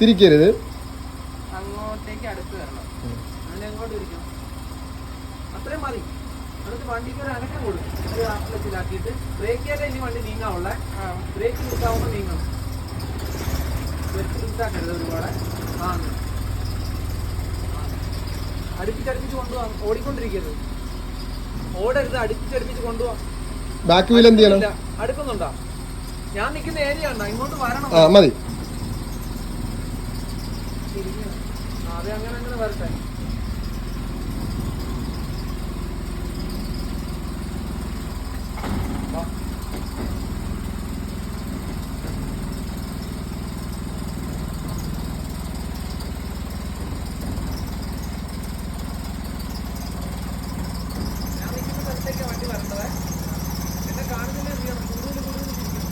തിരിക്കരുത്. അങ്ങോട്ടേക്ക് അടുത്ത് വരണം. അങ്ങനെ എങ്ങോട്ട് ഇരിക്കും അത്രയും മതി. എന്നിട്ട് വണ്ടിക്ക് ഒരു അനക്കം കൊടുക്കും. ഒരു ഹാഫ് ക്ലച്ചിലാക്കിയിട്ട് ഇനി വണ്ടി നീങ്ങാവുള്ള ബ്രേക്ക് ലൂസാവുമ്പോൾ നീങ്ങണം ക്ലച്ച് ലൂസാക്കരുത് ഒരുപാട്. ആ. അങ്ങനെ. അടുപ്പിച്ചടുപ്പിച്ച് കൊണ്ടുപോകാം ഓടിക്കൊണ്ടിരിക്കരുത്. ഓടരുത്. അടുപ്പിച്ചടുപ്പിച്ച് കൊണ്ടുപോകാം ബാക്ക് വീൽ എന്ത് ചെയ്യണം? അടുക്കുന്നുണ്ടോ? ഞാൻ നിൽക്കുന്ന ഏരിയ ഉണ്ടോ ഇങ്ങോട്ട് വരണം. ആ മതി. ആ, അത് അങ്ങനെ അങ്ങനെ വരട്ടെ വാ. ഞാൻ നിൽക്കുന്ന സ്ഥലത്തേക്കാ വണ്ടി വരേണ്ടത് എന്നെ കാണുന്നില്ല എന്ത് ചെയ്യണം കൂടുതൽ കൂടുതൽ തിരിക്കണം.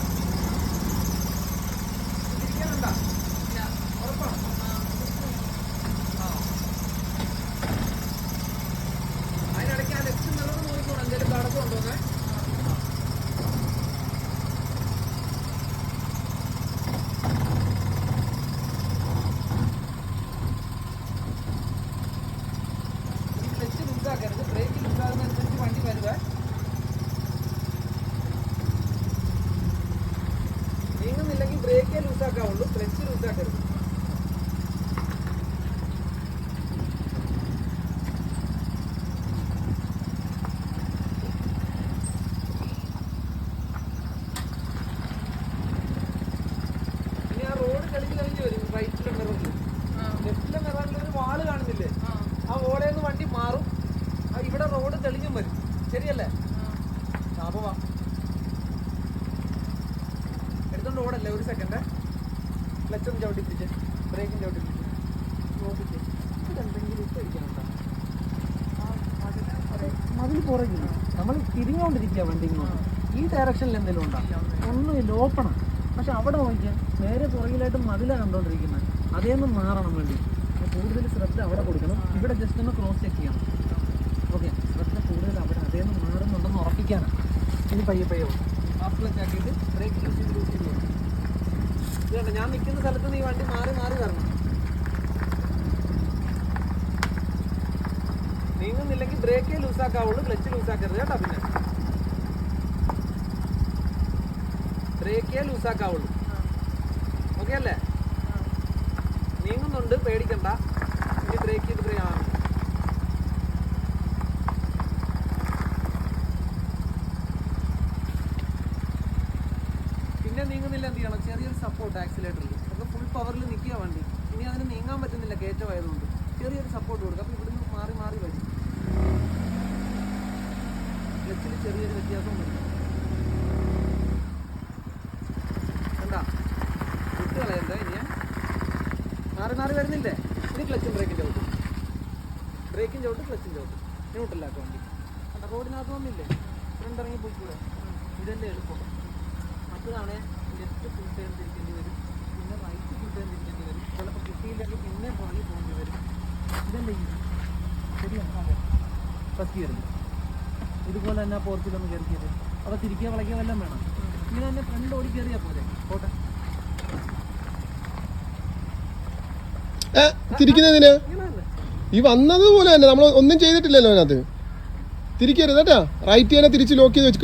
തിരിക്കാനുണ്ടോ ഉറപ്പാണോ ആ. അതിനിടയ്ക്ക് ആ ലെഫ്റ്റ് മിറർ നോക്കിക്കോണം എന്തെങ്കിലും കടക്കുണ്ടോന്നേ ക്ലച്ച് ലൂസാക്കരുത് ബ്രേക്ക് ലൂസാകുന്നതനുസരിച്ച് വണ്ടി വരുവേ നീങ്ങുന്നില്ലെങ്കിൽ ബ്രേക്കേ ലൂസാക്കാവുള്ളൂ ക്ലച്ച് ലൂസാക്കരുത് ഇനി ആ റോഡ് തെളിഞ്ഞ് തെളിഞ്ഞ് വരും. റൈറ്റിലെ മിററിൽ ലെഫ്റ്റിലെ മിററിൽ ഒരു വാൾ കാണുന്നില്ലേ? ആ. ഓടയിൽ നിന്ന് വണ്ടി മാറും. ആ ഇവിടെ റോഡ് തെളിഞ്ഞും വരും. ശരിയല്ലേ? ലാഭമാ എടുത്തോണ്ട് ഓടല്ലേ ഒരു സെക്കൻഡ് ക്ലച്ചും ചവിട്ടി പിടിച്ച് ബ്രേക്കും ചവിട്ടി പിടിച്ച് നോക്കിച്ച് ഇതെന്തെങ്കിലും ഇട്ട് ഇരിക്കണുണ്ടോ മതിൽ നമ്മൾ തിരിഞ്ഞുകൊണ്ടിരിക്കുക വണ്ടി ഈ ഡയറക്ഷനിൽ എന്തെങ്കിലും ഉണ്ടോ? ഒന്നുമില്ല. ഓപ്പണാണ് പക്ഷെ അവിടെ നോക്കിയാൽ നേരെ പുറകിലായിട്ട് മതിലാണ് കണ്ടുകൊണ്ടിരിക്കുന്നത് അതേന്ന് മാറണം വേണ്ടി. കൂടുതൽ ശ്രദ്ധ അവിടെ കൊടുക്കണം. ഇവിടെ ജസ്റ്റ് ഒന്ന് ക്രോസ് ചെക്ക് ചെയ്യണം. ഓക്കെ ശ്രദ്ധ കൂടുതൽ അവിടെ അതേന്ന് മാറുന്നുണ്ടെന്ന് ഉറപ്പിക്കാനാണ് ഇനി പയ്യെ പയ്യോ ബ്രേക്ക്. ഞാൻ നിൽക്കുന്ന സ്ഥലത്ത് നീ വണ്ടി മാറി മാറി വരണം. നീങ്ങുന്നില്ലെങ്കിൽ ബ്രേക്കേ ലൂസാക്കാവുള്ളൂ ക്ലച്ച് ലൂസാക്കരുത് കേട്ടോ പിന്നെ. ബ്രേക്കേ ലൂസാക്കാവുള്ളൂ. ഓക്കെ അല്ലേ? നീങ്ങുന്നുണ്ട് പേടിക്കണ്ട. ഇനി ബ്രേക്ക് ചെയ്ത് ബ്രേക്ക് ആണ് പിന്നെ നീങ്ങുന്നില്ല എന്ത് ചെയ്യണം? ചെറിയൊരു സപ്പോർട്ട് ആക്സിലേറ്ററിൽ അപ്പോൾ ഫുൾ പവറിൽ നിൽക്കുക വണ്ടി. ഇനി അതിന് നീങ്ങാൻ പറ്റുന്നില്ല കയറ്റമായതുകൊണ്ട് ചെറിയൊരു സപ്പോർട്ട് കൊടുക്കുക അപ്പോൾ ഇവിടുന്ന് മാറി മാറി വരും. ക്ലച്ചിൽ ചെറിയൊരു വ്യത്യാസം വരും കണ്ടാ വിട്ട് കളയണ്ട ഇനി മാറി മാറി വരുന്നില്ലേ ഇനി ക്ലച്ചും ബ്രേക്കും ചവിട്ടും ബ്രേക്കും ചവിട്ടും ക്ലച്ചും ചവിട്ടും ന്യൂട്രലാക്കും വണ്ടി കണ്ട റോഡിനകത്ത് വന്നില്ലേ ഫ്രണ്ട് ഇറങ്ങി പോയിക്കൂടെ ഇതല്ലേ എളുപ്പം. മറ്റൊരാളെ ലെഫ്റ്റ് ഫുൾ ടൈം തിരിക്കേണ്ടി വരും പിന്നെ റൈറ്റ് ഫുൾ ടൈം തിരിക്കേണ്ടി വരും. ചിലപ്പോൾ കിട്ടിയില്ലെങ്കിൽ പിന്നെ പുറകിൽ പോകേണ്ടി വരും. ഇതല്ലേ ഇത്? ശരിയാണ് ഫസ്റ്റ് ഇയറിൽ ഇതുപോലെ തന്നെ പോർച്ചിലൊന്ന് കയറിക്കരുത് കയറി അപ്പോൾ തിരിക്കുക വളയ്ക്കുക വല്ലതും വേണം? ഇങ്ങനെ തന്നെ ഫ്രണ്ട് ഓടി കയറിയാൽ പോലെ പോട്ടെ. തിരിക്കുന്നതിന് ഈ വന്നത് പോലെ തന്നെ നമ്മൾ ഒന്നും ചെയ്തിട്ടില്ലല്ലോ അതിനകത്ത്. തിരിക്കരുത് കേട്ടാ? റൈറ്റ് ചെയ്യാനെ തിരിച്ച് ലോക്ക് ചെയ്ത് വെച്ച്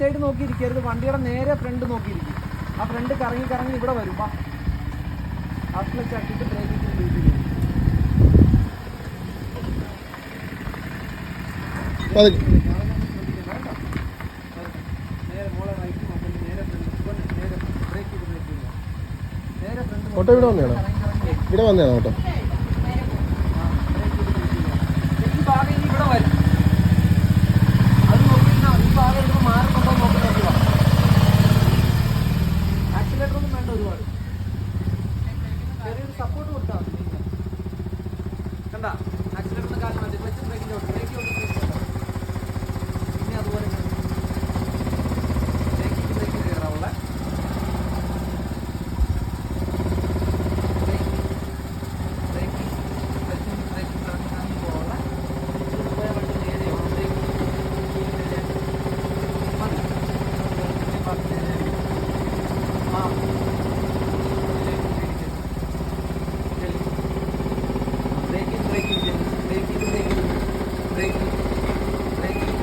റൈറ്റ് സൈഡ് നോക്കിയിരിക്കരുത്. വണ്ടിയുടെ നേരെ ഫ്രണ്ട് നോക്കിയിരിക്കും. ആ ഫ്രണ്ട് കറങ്ങി കറങ്ങി ഇവിടെ വരും. വാ. ചട്ടിട്ട് ബ്രേക്ക് ഓട്ടോ ഇവിടെ വന്നതാണോ? ഇവിടെ വന്നതാണോ ഓട്ടോ ഈ ഭാഗം ഇനി ഇവിടെ വരും അത് നോക്കിയിരുന്നാ മതി. ഈ ഭാഗം ഇവിടുന്ന് മാറുന്നുണ്ടോ എന്ന് നോക്കി നോക്കുക ആക്സിലേറ്റർ ഒന്നും വേണ്ട ഒരുപാട് ചെറിയൊരു സപ്പോർട്ട് കൊടുത്താൽ മതി കണ്ട ആക്സിലേറ്ററിന് കാലം മതി ക്ലച്ച് ബ്രേക്കിലോട്ട് ബ്രേക്ക് പിന്നെ അതുപോലെ ബ്രേക്കിൽ ബ്രേക്കിൽ കയറാവുള്ള braking braking braking braking braking braking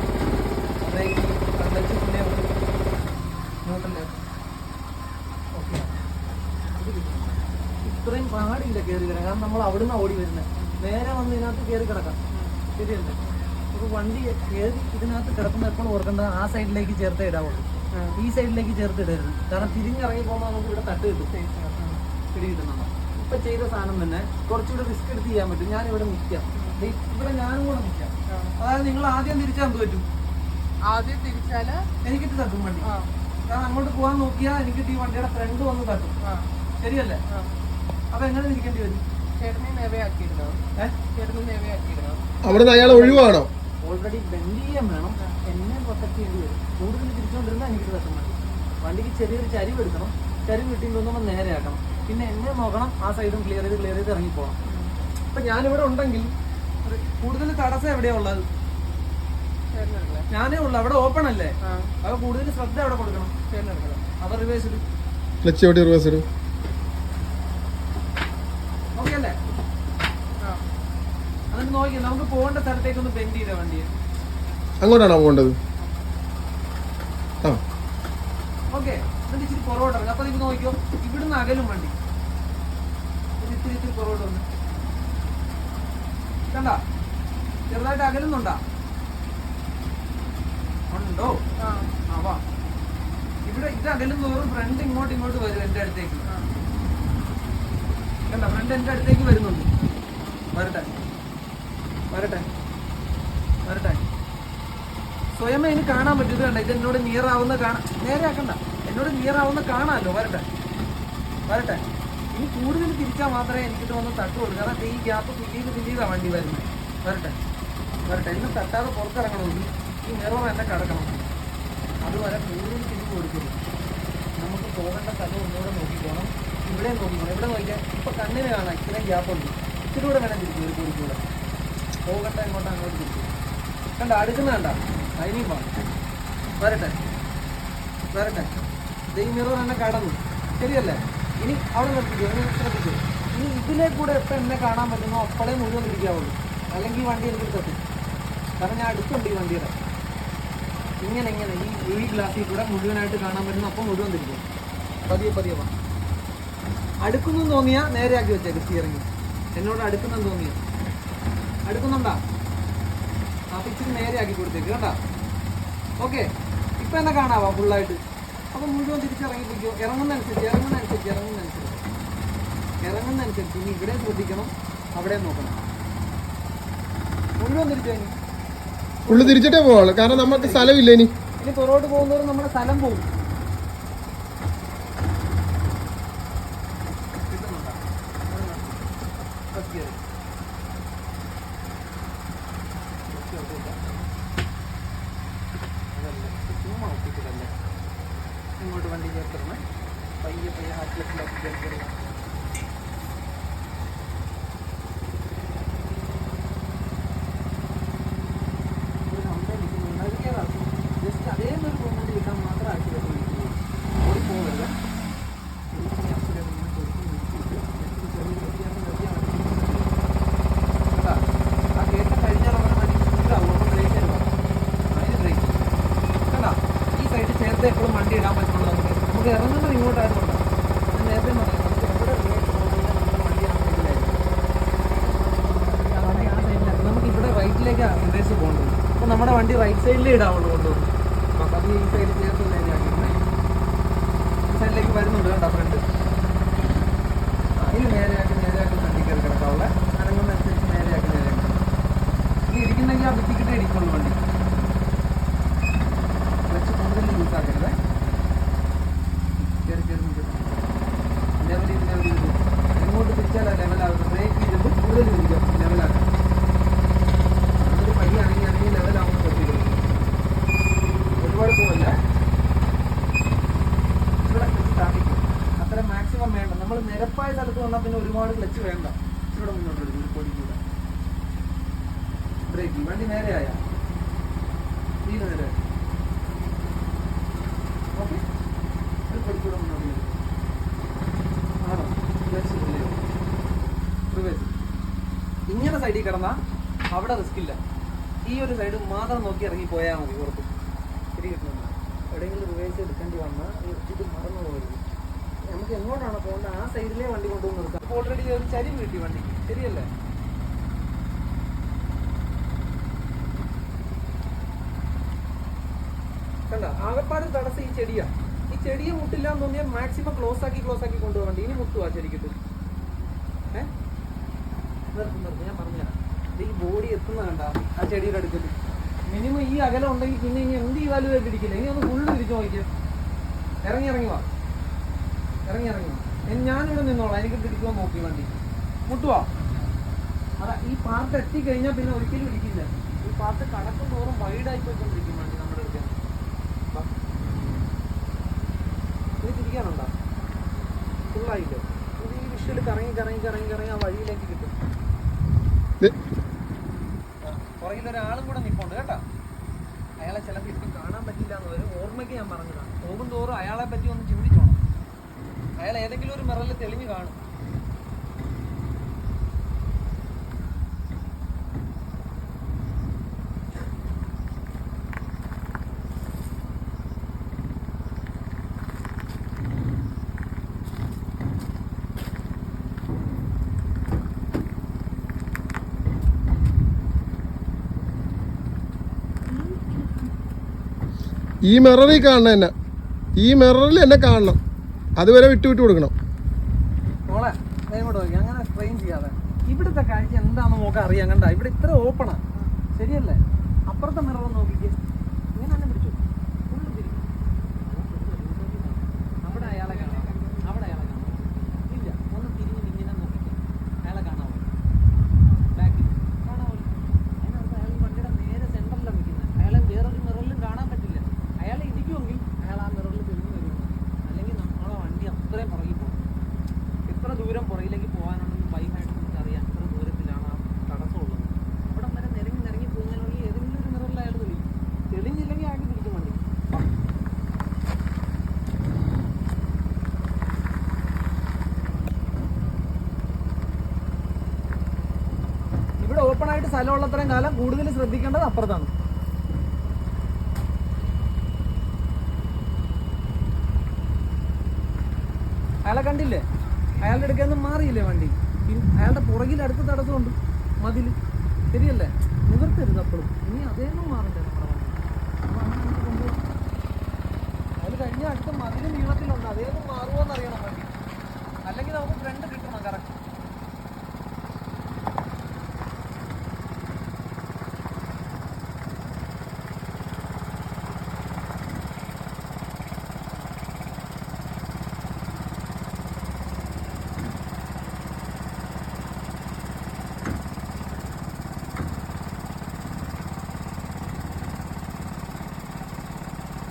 braking clutch പിന്നെ നോട്ടല്ലേ ഓക്കെ ഇത്രയും പാടില്ല കയറി കിടക്കാൻ കാരണം നമ്മൾ അവിടുന്ന് ഓടി വരുന്നത് നേരെ വന്ന് ഇതിനകത്ത് കയറി കിടക്കാം. ശരിയല്ലേ? അപ്പോൾ വണ്ടി കയറി ഇതിനകത്ത് കിടക്കുമ്പോൾ എപ്പോഴും ഓർക്കേണ്ടത് ആ സൈഡിലേക്ക് ചേർത്തേ ഇടാവുള്ളൂ. ഈ സൈഡിലേക്ക് ചേർത്ത് ഇടരുത്. കാരണം തിരിഞ്ഞിറങ്ങി പോകുമ്പോൾ നമുക്ക് ഇവിടെ തട്ട് കിട്ടും. പിടി കിട്ടുന്നുണ്ടോ ഇപ്പൊ ചെയ്ത സാധനം തന്നെ കുറച്ചുകൂടെ റിസ്ക് എടുത്ത് ചെയ്യാൻ പറ്റും. ഞാൻ ഇവിടെ നിൽക്കാം ഇവിടെ ഞാനും കൂടെ നിൽക്കാം അതായത് നിങ്ങൾ ആദ്യം തിരിച്ചാൽ എന്ത് പറ്റും? ആദ്യം തിരിച്ചാൽ എനിക്കിട്ട് തട്ടും വണ്ടി. ഞാൻ കാരണം അങ്ങോട്ട് പോകാൻ നോക്കിയാൽ എനിക്കിട്ട് ഈ വണ്ടിയുടെ ഫ്രണ്ട് വന്ന് തട്ടും. ശരിയല്ലേ? അപ്പൊ എങ്ങനെ തിരിക്കേണ്ടി വരും? അവിടുന്ന് അയാൾ ഒഴിവാണോ? ഓൾറെഡി ബെൻഡ് ചെയ്യാൻ വേണം. എന്നെ പ്രൊട്ടക്ട് ചെയ്യേണ്ടി വരും. കൂടുതൽ തിരിച്ചുകൊണ്ടിരുന്നാൽ എനിക്ക് വിഷം മതി വണ്ടിക്ക് ചെറിയൊരു ചരിവ് എടുക്കണം ചരിവ് കിട്ടി നേരെയാക്കണം നേരെ ആക്കണം. പിന്നെ എന്നെ നോക്കണം. ആ സൈഡും ക്ലിയർ ചെയ്ത് ക്ലിയർ ചെയ്ത് ഇറങ്ങി പോകണം ഇപ്പൊ ഞാനിവിടെ ഉണ്ടെങ്കിൽ കൂടുതൽ തടസ്സം എവിടെയാ ഉള്ളത്? ഞാനേ ഉള്ളു. അവിടെ ഓപ്പൺ അല്ലേ? അപ്പൊ കൂടുതൽ ശ്രദ്ധ അവിടെ കൊടുക്കണം. അവർ റിവേഴ്സ് ഇടും. ക്ലച്ച് റിവേഴ്സ് ഇടും ഓക്കെ അല്ലേ ആ എന്നിട്ട് നോക്കി നമുക്ക് പോകേണ്ട സ്ഥലത്തേക്ക് ഒന്ന് ബെൻഡ് ചെയ്ത വണ്ടി അങ്ങോട്ടാണോ പോകേണ്ടത്? ആ. ഓക്കെ എന്നിട്ട് ഇച്ചിരി പുറകോട്ട് ഇറങ്ങും. അപ്പൊ നിങ്ങൾ നോക്കിയോ ഇവിടുന്ന് അകലും വണ്ടി. ഇത്തിരി ഇത്തിരി പുറകോട്ട് വന്ന്. കണ്ട? ചെറുതായിട്ട് അകലുന്നുണ്ടാ? ഉണ്ടോ? ആ. ആ വാ. ഇവിടെ ഇത് അകലും തോറും ഫ്രണ്ട് ഇങ്ങോട്ട് ഇങ്ങോട്ട് വരും എന്റെ അടുത്തേക്ക്. കണ്ട? ഫ്രണ്ട് എന്റെ അടുത്തേക്ക് വരുന്നുണ്ട്. വരട്ടെ. വരട്ടെ. വരട്ടെ. സ്വയം ഇനി കാണാൻ പറ്റും. ഇത് കണ്ട? ഇത് എന്നോട് നിയർ ആവുന്ന കാണാൻ നേരെ ആക്കണ്ട. എന്നോട് നിയർ ആവുന്ന കാണാമല്ലോ. വരട്ടെ. വരട്ടെ. ഇനി കൂടുതൽ തിരിച്ചാൽ മാത്രമേ എനിക്ക് വന്ന് തട്ടുള്ളൂ കാരണം ഈ ഗ്യാപ്പ് ഫില്ല് ചെയ്താ വണ്ടി വരുന്നത് വരട്ടെ. വരട്ടെ. എന്നെ തട്ടാതെ പുറത്തിറങ്ങണമെങ്കിൽ ഈ മിറർ എന്നെ കടക്കണം. അതുവരെ കൂടുതൽ തിരിച്ചു കൊടുക്കരുത്. നമുക്ക് പോകേണ്ട സ്ഥലം ഒന്നുകൂടെ നോക്കിക്കോണം ഇവിടെ നോക്കിക്കോണം ഇവിടെ നോക്കിയാൽ ഇപ്പം കണ്ണിന് കാണാം. ഇത്രയും ഗ്യാപ്പുണ്ട്. ഇത്തിരി കൂടെ വേണം തിരിച്ചു ഒരു കൂടെ പോകണ്ട എങ്ങോട്ടാ അങ്ങോട്ട് അങ്ങോട്ട് തിരിച്ചു. കണ്ട അടുക്കുന്ന കണ്ട? അതിനെയും വാ വരട്ടെ. വരട്ടെ. ഈ മിറർ എന്നെ കടന്നു. ശരിയല്ലേ? ഇനി അവിടെ നിർത്തിക്കോ ഇനി ശ്രദ്ധിക്കോ ഇനി ഇതിലെ കൂടെ എപ്പോൾ എന്നെ കാണാൻ പറ്റുന്നോ അപ്പോഴേ മുഴുവൻ ഇരിക്കാവുള്ളൂ അല്ലെങ്കിൽ ഈ വണ്ടി എനിക്ക് തട്ടി കാരണം ഞാൻ അടുത്തുണ്ട് ഈ വണ്ടിയുടെ. ഇങ്ങനെ ഇങ്ങനെ. ഈ ഈ ഗ്ലാസ്സിൽ കൂടെ മുഴുവനായിട്ട് കാണാൻ പറ്റുന്ന അപ്പം മുഴുവൻ തിരിക്കും. പതിയെ പതിയെ വാ. അടുക്കുന്നു നേരെ നേരെയാക്കി വെച്ചേക്ക് സ്റ്റിയറിംഗ് എന്നോട് അടുക്കുന്നെന്ന് തോന്നിയ. അടുക്കുന്നുണ്ടാ? അപ്പൊ ഇച്ചിരി നേരെയാക്കി കൊടുത്തേക്ക് കേട്ടാ ഓക്കെ ഇപ്പം എന്നെ കാണാവാ ഫുള്ളായിട്ട് അപ്പം മുഴുവൻ തിരിച്ചിറങ്ങിപ്പിക്കോ. ഇറങ്ങുന്നതനുസരിച്ച് ഇറങ്ങുന്നതനുസരിച്ച് ഇറങ്ങുന്നതനുസരിച്ച്. ഇറങ്ങുന്നതനുസരിച്ച് ഇനി ഇവിടെ ശ്രദ്ധിക്കണം അവിടെ നോക്കണം. മുഴുവൻ തിരിച്ചു കഴിഞ്ഞു ഫുള്ള് തിരിച്ചിട്ടേ പോവാളൂ കാരണം നമുക്ക് സ്ഥലമില്ല ഇനി. ഇനി പുറകോട്ട് പോകുന്നവർ നമ്മുടെ സ്ഥലം പോകും കിട്ടുന്നുണ്ടോ? First gear. First gear ഇല്ല. അതല്ല, ഇത് ചുമ്മാ ഒട്ടിച്ചതല്ലേ. ഇങ്ങോട്ട് വണ്ടി ചേർത്തിടണേ പയ്യെ പയ്യെ ഹാറ്റിലേക്ക് ചേർത്തിടണം ഒരു കംപ്ലൈന്റ് ഇരിക്കുന്നു. ഉണ്ടാക്കിയതാണ്. ജസ്റ്റ് അതേപോലെ പോകുന്നത് കിട്ടാൻ മാത്രം ആക്സിഡന്റ് വിളിക്കുന്നു ഓടി പോകരുത് ഇനി accident ഇങ്ങനെ കൊടുത്ത് നിർത്തിയിട്ട് just ചെറിയ വ്യത്യാസം വരുത്തിയാൽ മതി. കേട്ടാ? ആ കയറ്റം കഴിഞ്ഞാൽ നമ്മുടെ വണ്ടി സ്പീഡാവും അപ്പോൾ ബ്രേക്ക് തരുക അതിന് ബ്രേക്ക് കണ്ടാ ഈ സൈഡ് ചേർത്ത് എപ്പോഴും വണ്ടി ഇടാൻ പറ്റുള്ളൂ നമുക്ക് നമുക്ക് ഇറങ്ങുന്നത് ഇങ്ങോട്ടായതുകൊണ്ട് ഞാൻ നേരത്തെ പറഞ്ഞു നമുക്ക് എവിടെ ബ്രേക്ക് പോകുന്നത് നമ്മുടെ വണ്ടി ആ സൈഡിലായിരിക്കും ആ വണ്ടി ആ സൈഡിലാണ് നമുക്ക് ഇവിടെ റൈറ്റിലേക്ക് റിവേഴ്സ് പോകേണ്ടത് അപ്പോൾ നമ്മുടെ വണ്ടി റൈറ്റ് സൈഡിലേ ഇടാവുള്ളൂ കൊണ്ടുപോകും അപ്പോൾ അത് ഈ സൈഡിലേക്ക് വരുന്നുണ്ട് കേട്ടോ ഫ്രണ്ട് ആ ഇനി നേരെയാക്കി നേരെയാക്കി വണ്ടി കയറി കിടക്കാവുള്ള അനങ്ങുന്നതനുസരിച്ച് നേരെയാക്കി നേരെയാക്കി ഇനി ഇരിക്കുന്നെങ്കിൽ ആ ഭിത്തിക്കിട്ടേ ഇരിക്കുള്ളൂ വണ്ടി. ക്ലച്ച് കൂടുതൽ യൂസ് ആക്കരുത്. കയറി കയറി നിൽക്കും ലെവൽ ചെയ്ത് എങ്ങോട്ട് തിരിച്ചാലാ വണ്ടി നേരെയായ നീ നേരെ ഓക്കെ? ഒരു പഠിക്കൂടെ മുന്നോട്ട് ആണോ? റിവേഴ്സ് ഇങ്ങനെ സൈഡിൽ കിടന്നാൽ അവിടെ റിസ്ക് ഇല്ല. ഈ ഒരു സൈഡ് മാത്രം നോക്കി ഇറങ്ങി പോയാൽ മതി. കണ്ട? ആകപ്പാട് തടസ്സം ഈ ചെടിയാ. ഈ ചെടിയെ മുട്ടില്ല എന്ന് തോന്നിയാൽ മാക്സിമം ക്ലോസ് ആക്കി ക്ലോസ് ആക്കി കൊണ്ടുപോകണ്ട. ഇനി മുട്ടുവാ ശരിക്കിട്ട് ഏ? നിർത്തും നിർത്തും. ഞാൻ പറഞ്ഞുതരാം. ഈ ബോഡി എത്തുന്ന കണ്ട ആ ചെടിയുടെ അടുക്കൽ മിനിമം ഈ അകലം ഉണ്ടെങ്കിൽ പിന്നെ ഇനി എന്ത് ചെയ്താലും ഇത് പിടിക്കില്ല. ഇനി ഒന്ന് ഫുള്ള് തിരിച്ചു നോക്കിയ ഇറങ്ങി ഇറങ്ങി വാ. ഇറങ്ങി ഇറങ്ങി വാ. ഞാനിവിടെ നിന്നോളാം. എനിക്ക് പിടിക്കുമോ നോക്കി വണ്ടി മുട്ടുവാ. അതാ ഈ പാർട്ട് എത്തിക്കഴിഞ്ഞാൽ പിന്നെ ഒരിക്കലും ഇടിക്കില്ല. ഈ പാർട്ട് കടക്കും തോറും വൈഡായി പോയിക്കൊണ്ടിരിക്കും വണ്ടി നമ്മുടെ അടുത്ത് വാ. ഇത് തിരിക്കാനുണ്ടോ ഫുള്ളായില്ലോ? ഇത് ഈ വിഷയിൽ കറങ്ങി കറങ്ങി കറങ്ങി കറങ്ങി ആ വഴിയിലേക്ക് കിട്ടും. പുറകിൽ ഒരാളും കൂടെ നിൽപ്പുണ്ട് കേട്ടോ. അയാളെ ചിലപ്പോൾ ഇപ്പം കാണാൻ പറ്റില്ല എന്ന് വരും ഓർമ്മയ്ക്ക് ഞാൻ പറഞ്ഞതാണ്. പോകും തോറും അയാളെ പറ്റി ഒന്ന് ചിന്തിച്ചോണം. അയാൾ ഏതെങ്കിലും ഒരു മിറലിൽ തെളിഞ്ഞു കാണും. ഈ മിററിൽ കാണണം എന്നെ. ഈ മിററിൽ എന്നെ കാണണം. അതുവരെ വിട്ടു വിട്ടു കൊടുക്കണം. അങ്ങനെ സ്ട്രെയിൻ ചെയ്യാതെ. ഇവിടുത്തെ കാഴ്ച എന്താണെന്ന് നോക്കാൻ അറിയാം കണ്ട? ഇവിടെ ഇത്ര ഓപ്പണാ ശരിയല്ലേ? അപ്പുറത്തെ മിറർ നോക്കിക്കേ ഇങ്ങനെ തന്നെ പിടിച്ചു ഫുള്ള് തിരിക്കും അവിടെ അയാളെ കാണാം അവിടെ അയാളെ കാണാം ഇല്ല ഒന്ന് തിരിഞ്ഞ് ഇങ്ങനെ നോക്കിക്കേ അയാളെ കാണാമോ ബാക്കിൽ കാണാമോ അതിനകത്ത് അയാൾ ഈ വണ്ടിയുടെ നേരെ സെന്ററിലാണ് നിൽക്കുന്നത് അയാളെ വേറൊരു മിററിലും കാണാൻ പറ്റില്ല അയാളെ ഇരിക്കുമെങ്കിൽ അയാൾ ആ മിററിൽ തെളിഞ്ഞു വരുമെന്ന് അല്ലെങ്കിൽ നമ്മളെ വണ്ടി അത്രയും പുറകിൽ പോകും എത്ര ദൂരം പുറകിലേക്ക് പോകാനുണ്ടെന്ന് ബൈക്കായിട്ട് നമുക്ക് അറിയാം എത്ര ദൂരത്തിലാണ് ആ തടസ്സമുള്ളത് അവിടെ വരെ നിരങ്ങി നിരങ്ങി പോകുന്നതിനുള്ളിൽ ഏതെങ്കിലും ഒരു മിററിൽ അയാൾ തെളിയും തെളിഞ്ഞില്ലെങ്കിൽ അയാൾക്ക് തിരിക്കും വണ്ടി ഇവിടെ ഓപ്പൺ ആയിട്ട് സ്ഥലമുള്ളത്രയും കാലം കൂടുതൽ ശ്രദ്ധിക്കേണ്ടത് അപ്പുറത്താണ്. അയാളെ കണ്ടില്ലേ? അയാളുടെ അടുക്കൽ മാറിയില്ലേ വണ്ടി? അയാളുടെ പുറകിൽ അടുത്ത് തടസ്സമുണ്ട്. മതിൽ ശരിയല്ലേ? നിവർത്തരുത് അപ്പോഴും. ഇനി അതേന്നും നമുക്ക് അയാൾ കഴിഞ്ഞ അടുത്ത മതിൽ നീളത്തിലുണ്ട്. അതേന്നും മാറുമോ എന്നറിയണം വണ്ടി. അല്ലെങ്കിൽ നമുക്ക് ഫ്രണ്ട് കിട്ടണം കറക്റ്റ്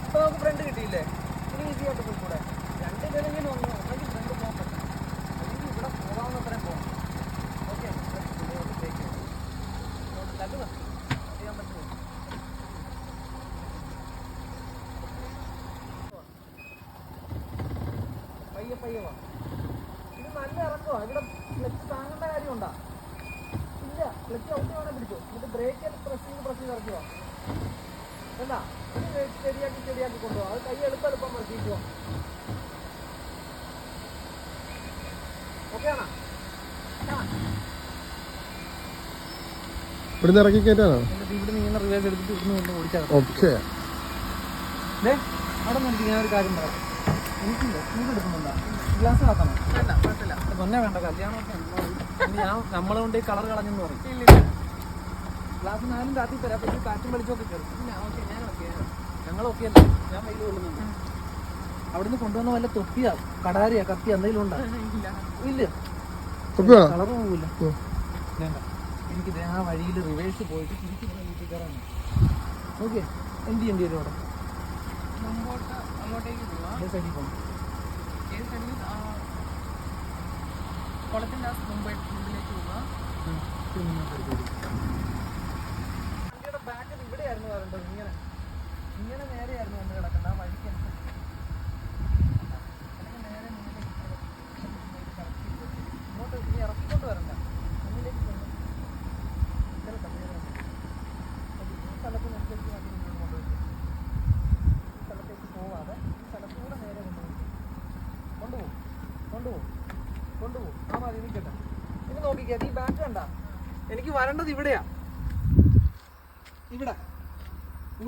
ഇപ്പൊ നമുക്ക് ഫ്രണ്ട് കിട്ടിയില്ലേ ഇനി ഈസി ആയിട്ട് പോയിക്കൂടെ രണ്ട് പേരെങ്കിലും ഒന്ന് ഒന്നെങ്കിൽ ഫ്രണ്ട് പോകാൻ പറ്റും അല്ലെങ്കിൽ ഇവിടെ പോകാവുന്നത്രയും പോകാം ഓക്കെ ചെയ്യാൻ പറ്റുമോ പയ്യെ പയ്യെ വാ ഇത് നല്ല ഇറക്കോ ഇവിടെ ക്ലച്ച് താങ്ങേണ്ട കാര്യമുണ്ടോ ഇല്ല ക്ലച്ച് ഔട്ട് വേണേ പിടിച്ചോ എന്നിട്ട് ബ്രേക്ക് പ്രസ് ചെയ്ത് പ്രസ് ചെയ്ത് ഇറക്കി വാ എന്താ ഇത് ശരിയാക്കി ശരിയാക്കി കൊണ്ടുപോകാം അത് കൈ എളുപ്പം എളുപ്പം മറക്കിയിട്ട് പോവാം ഓക്കെ ആണോ ഇവിടുന്ന് ഇറക്കി കയറ്റാനോ ഇവിടുന്ന് ഇവിടെ ഇങ്ങനെ റിവേഴ്സ് എടുത്തിട്ട് ഇവിടുന്ന് കൊണ്ട് ഓടിച്ചാൽ ഓക്കെ. ദേ അവിടെ നിന്ന് എനിക്ക് ഞാൻ കാര്യം പറയാം. എനിക്കില്ല. ചൂട് എടുക്കുന്നുണ്ടോ? ഗ്ലാസ് ആക്കണം വേണ്ട കുഴപ്പമില്ല. പൊന്നെ വേണ്ട. കല്യാണമൊക്കെ ഇനി ഞാൻ നമ്മളെ കൊണ്ട് കളർ കളഞ്ഞെന്ന് പറയും. ഗ്ലാസ് നാലും കാത്തി തരാം. അപ്പോൾ ഈ കാറ്റും വെളിച്ചമൊക്കെ കയറും ഞങ്ങൾ ഓക്കെ ഞാൻ ഓക്കെ ഞങ്ങളൊക്കെ അല്ലേ? ഞാൻ വെയിൽ കൊള്ളുന്നുണ്ട്. അവിടുന്ന് കൊണ്ടുവന്ന വല്ല തൊപ്പിയാ? കടാരിയാ? കത്തി എന്തെങ്കിലും ഉണ്ടോ? ഇല്ല. കളർ പോകില്ല എനിക്ക് ആ വഴിയിൽ റിവേഴ്സ് പോയിട്ട് തിരിച്ചു വീട്ടിൽ കയറാൻ ഓക്കെ എന്ത് ചെയ്യേണ്ടി വരും അവിടെ? മുമ്പോട്ട് അങ്ങോട്ടേക്ക് പോവാം. അതേ സൈഡിൽ പോകണം ഏത് സൈഡിൽ കുളത്തിന്റെ ആ മുമ്പേ മുമ്പിലേക്ക് പോവാം. വണ്ടിയുടെ നേരെയായിരുന്നു വരേണ്ടത് ഇങ്ങനെ. ഇങ്ങനെ നേരെയായിരുന്നു വന്ന് കിടക്കേണ്ട ആ വഴിക്ക് ഈ ബാക്ക് കണ്ട? എനിക്ക് വരേണ്ടത് ഇവിടെയാണ്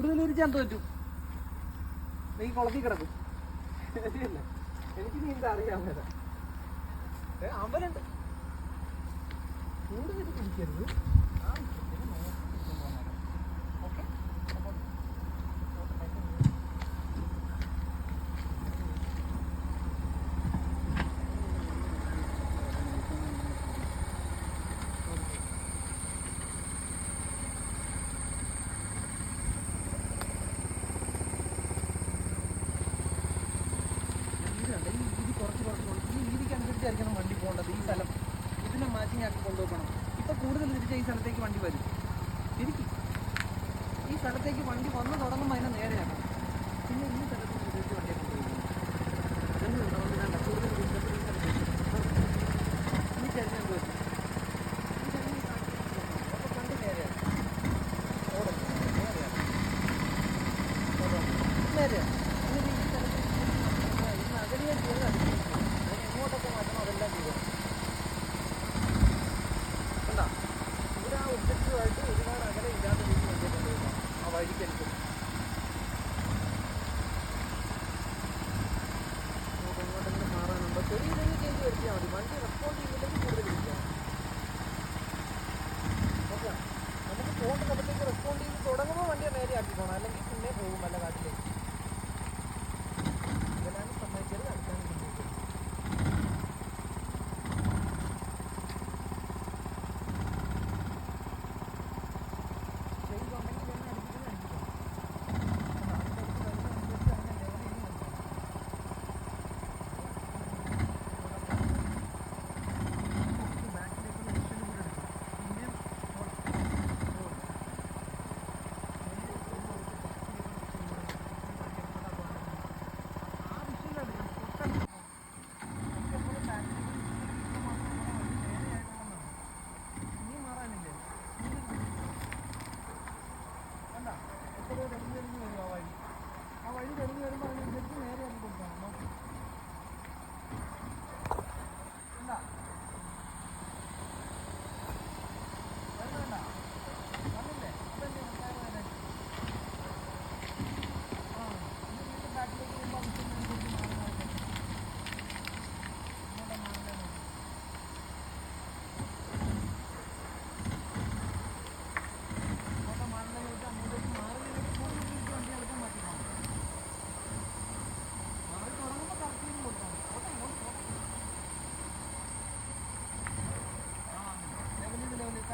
ഒടുവിൽ ഒരു ചന്ത പറ്റും. നീ കുളത്തിൽ കിടക്കും. എനിക്ക് എനിക്ക് നീന്താ അറിയാൻ അമ്പലുണ്ട് കൂടുതൽ പിടിക്കരുത്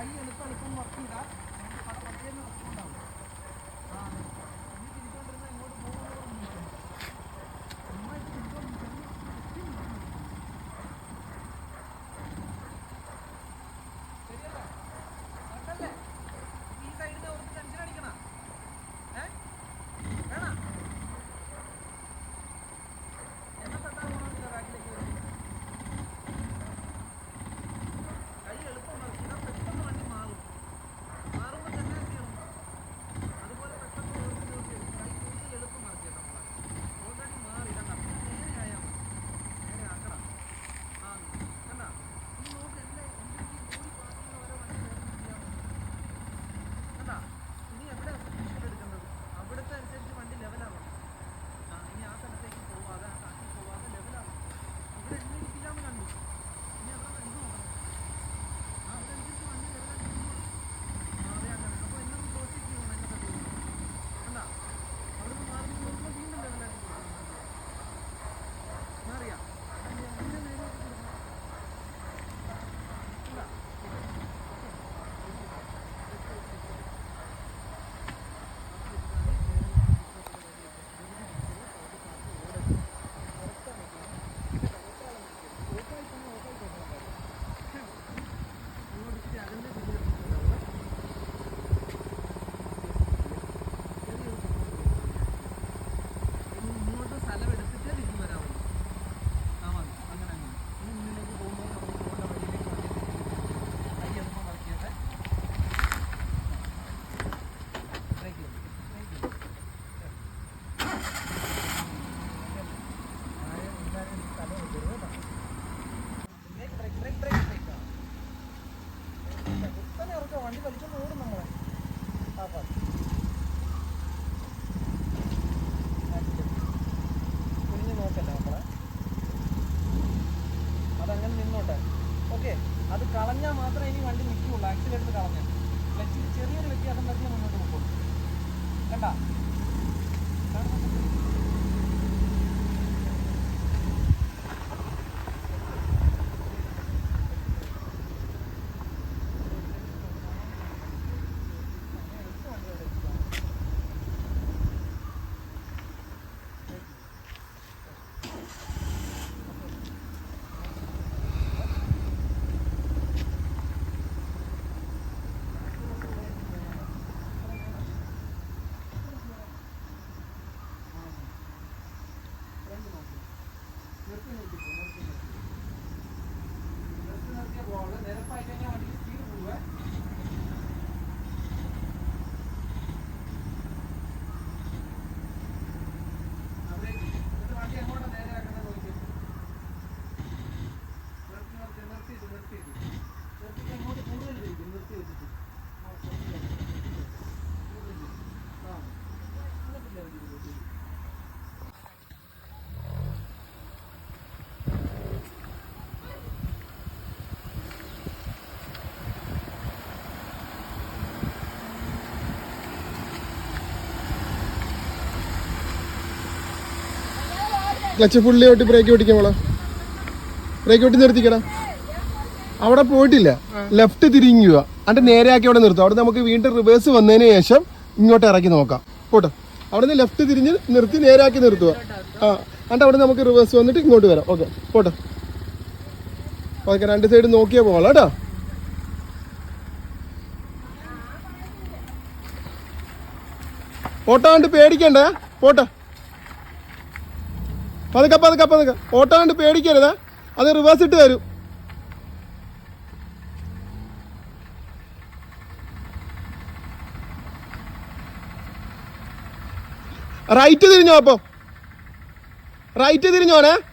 ಕೈ ಎಲ್ಕೊಂಡು ಎಲ್ಕೊಂಡು ಬರ್ತೀರಾ ಪಕ್ಕೇನು ಹಚ್ಕೊಂಡಾಗ ക്ലച്ച് ഫുള്ളി ഓട്ടി ബ്രേക്ക് ഓടിക്കാം മോളെ. ബ്രേക്ക് ഓട്ടി നിർത്തിക്കടാ. അവിടെ പോയിട്ടില്ല. ലെഫ്റ്റ് തിരിഞ്ഞുക നേരെ ആക്കി അവിടെ നിർത്തും. അവിടെ നമുക്ക് വീണ്ടും റിവേഴ്സ് വന്നതിന് ശേഷം ഇങ്ങോട്ട് ഇറക്കി നോക്കാം. പോട്ടെ. അവിടെ നിന്ന് ലെഫ്റ്റ് തിരിഞ്ഞ് നിർത്തി നേരെയാക്കി നിർത്തുക ആ എന്നിട്ട് അവിടെ നമുക്ക് റിവേഴ്സ് വന്നിട്ട് ഇങ്ങോട്ട് വരാം. ഓക്കെ പോട്ടെ. ഓക്കെ രണ്ട് സൈഡ് നോക്കിയാൽ പോകാം. കേട്ടോ. ഓട്ടോ കണ്ട് പേടിക്കണ്ടേ. പോട്ടെ. പതുക്കെ പതുക്കെ പതുക്കെ. ഓട്ടോ കണ്ട് പേടിക്കരുത്. അത് റിവേഴ്സ് ഇട്ട് തരും. റൈറ്റ് തിരിഞ്ഞോ അപ്പോ? റൈറ്റ് തിരിഞ്ഞോനെ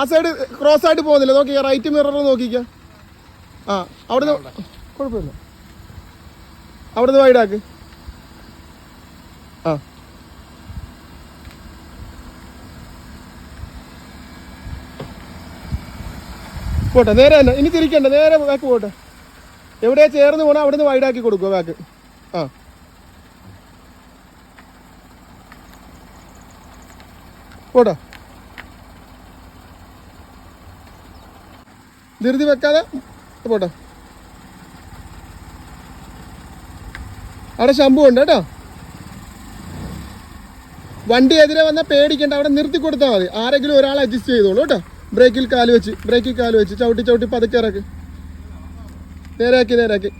ആ സൈഡ് ക്രോസ് ആയിട്ട് പോകുന്നില്ല. നോക്കിക്ക റൈറ്റ് മിറർ നോക്കിക്ക. ആ അവിടുന്ന് കുഴപ്പമില്ല. അവിടുന്ന് വൈഡാക്ക് ആ. പോട്ടെ നേരെ തന്നെ. ഇനി തിരിക്കണ്ട. നേരെ ബാക്ക് പോട്ടെ. എവിടെ ചേർന്ന് പോണോ അവിടുന്ന് വൈഡാക്കി കൊടുക്കുക ബാക്ക് ആ. പോട്ടെ. ധൃതി വെക്കാതെ പോട്ടെ. അവിടെ ശമ്പു ഉണ്ട് കേട്ടോ. വണ്ടി എതിരെ വന്നാൽ പേടിക്കണ്ട അവിടെ നിർത്തി കൊടുത്താൽ മതി. ആരെങ്കിലും ഒരാൾ അഡ്ജസ്റ്റ് ചെയ്തോളൂ കേട്ടോ. ബ്രേക്കിൽ കാൽ വെച്ച് ബ്രേക്കിൽ കാൽ വെച്ച് ചവിട്ടി ചവിട്ടി പതുക്കെ ഇറക്ക്. നേരാക്കി നേരാക്കി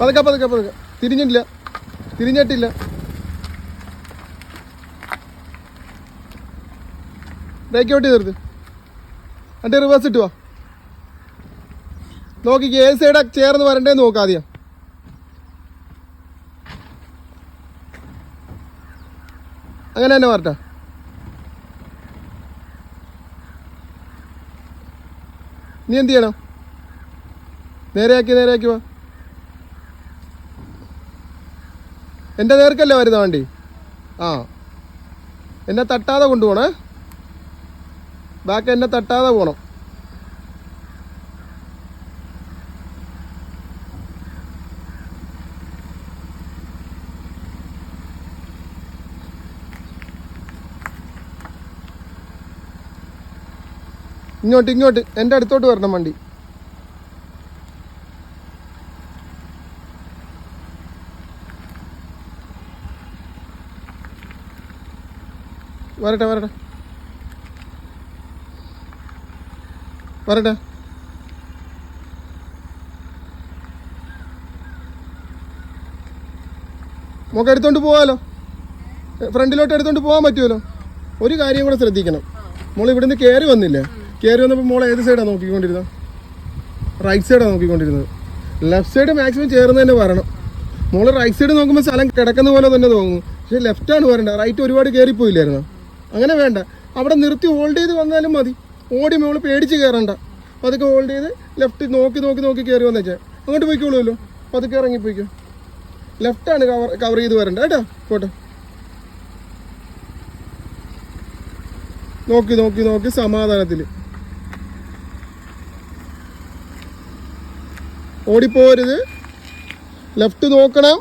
പതുക്കെ പതുക്കെ പതുക്കെ. തിരിഞ്ഞിട്ടില്ല. തിരിഞ്ഞിട്ടില്ല. ബ്രേക്ക് ഔട്ട് ചെയ്തെടുത്ത് എന്നിട്ട് റിവേഴ്സ് ഇട്ടുവാ നോക്കിക്ക് ഏത് സൈഡാ ചേർന്ന് വരണ്ടേ നോക്കാതെയാ അങ്ങനെ തന്നെ വരട്ടെ. നീ എന്ത് ചെയ്യണം? നേരെയാക്കി നേരെയാക്കി വാ. എന്റെ നേർക്കല്ലേ വരുന്ന വണ്ടി? ആ. എന്നെ തട്ടാതെ കൊണ്ടുപോണേ. ബാക്ക് എന്നെ തട്ടാതെ പോകണം ഇങ്ങോട്ട് ഇങ്ങോട്ട്. എന്റെ അടുത്തോട്ട് വരണം വണ്ടി. വരട്ടെ വരട്ടെ. വരട്ടെ. നമുക്ക് എടുത്തോണ്ട് പോവാലോ. ഫ്രണ്ടിലോട്ട് എടുത്തോണ്ട് പോകാൻ പറ്റുമല്ലോ ഒരു കാര്യം കൂടെ ശ്രദ്ധിക്കണം. മോൾ ഇവിടുന്ന് കയറി വന്നില്ലേ? കയറി വന്നപ്പോൾ മോൾ ഏത് സൈഡാണ് നോക്കിക്കൊണ്ടിരുന്നത് റൈറ്റ് സൈഡാണ് നോക്കിക്കൊണ്ടിരുന്നത്. ലെഫ്റ്റ് സൈഡ് മാക്സിമം ചേർന്ന് തന്നെ വരണം. മോൾ റൈറ്റ് സൈഡ് നോക്കുമ്പോൾ സ്ഥലം കിടക്കുന്ന പോലെ തന്നെ തോന്നുന്നു. പക്ഷേ ലെഫ്റ്റാണ് വരേണ്ടത്. റൈറ്റ് ഒരുപാട് കയറിപ്പോയില്ലായിരുന്നു അങ്ങനെ വേണ്ട. അവിടെ നിർത്തി ഹോൾഡ് ചെയ്ത് വന്നാലും മതി. ഓടി മോൾ പേടിച്ച് കയറണ്ട പതുക്കെ ഹോൾഡ് ചെയ്ത് ലെഫ്റ്റ് നോക്കി നോക്കി നോക്കി കയറി വന്നേച്ചാൽ അങ്ങോട്ട് പോയിക്കോളൂല്ലോ പതുക്കെ ഇറങ്ങിപ്പോയിക്കോ. ലെഫ്റ്റാണ് കവർ കവർ ചെയ്ത് വരണ്ട. കേട്ടോ? പോട്ടെ. നോക്കി നോക്കി നോക്കി സമാധാനത്തിൽ ഓടിപ്പോരുത്. ലെഫ്റ്റ് നോക്കണം.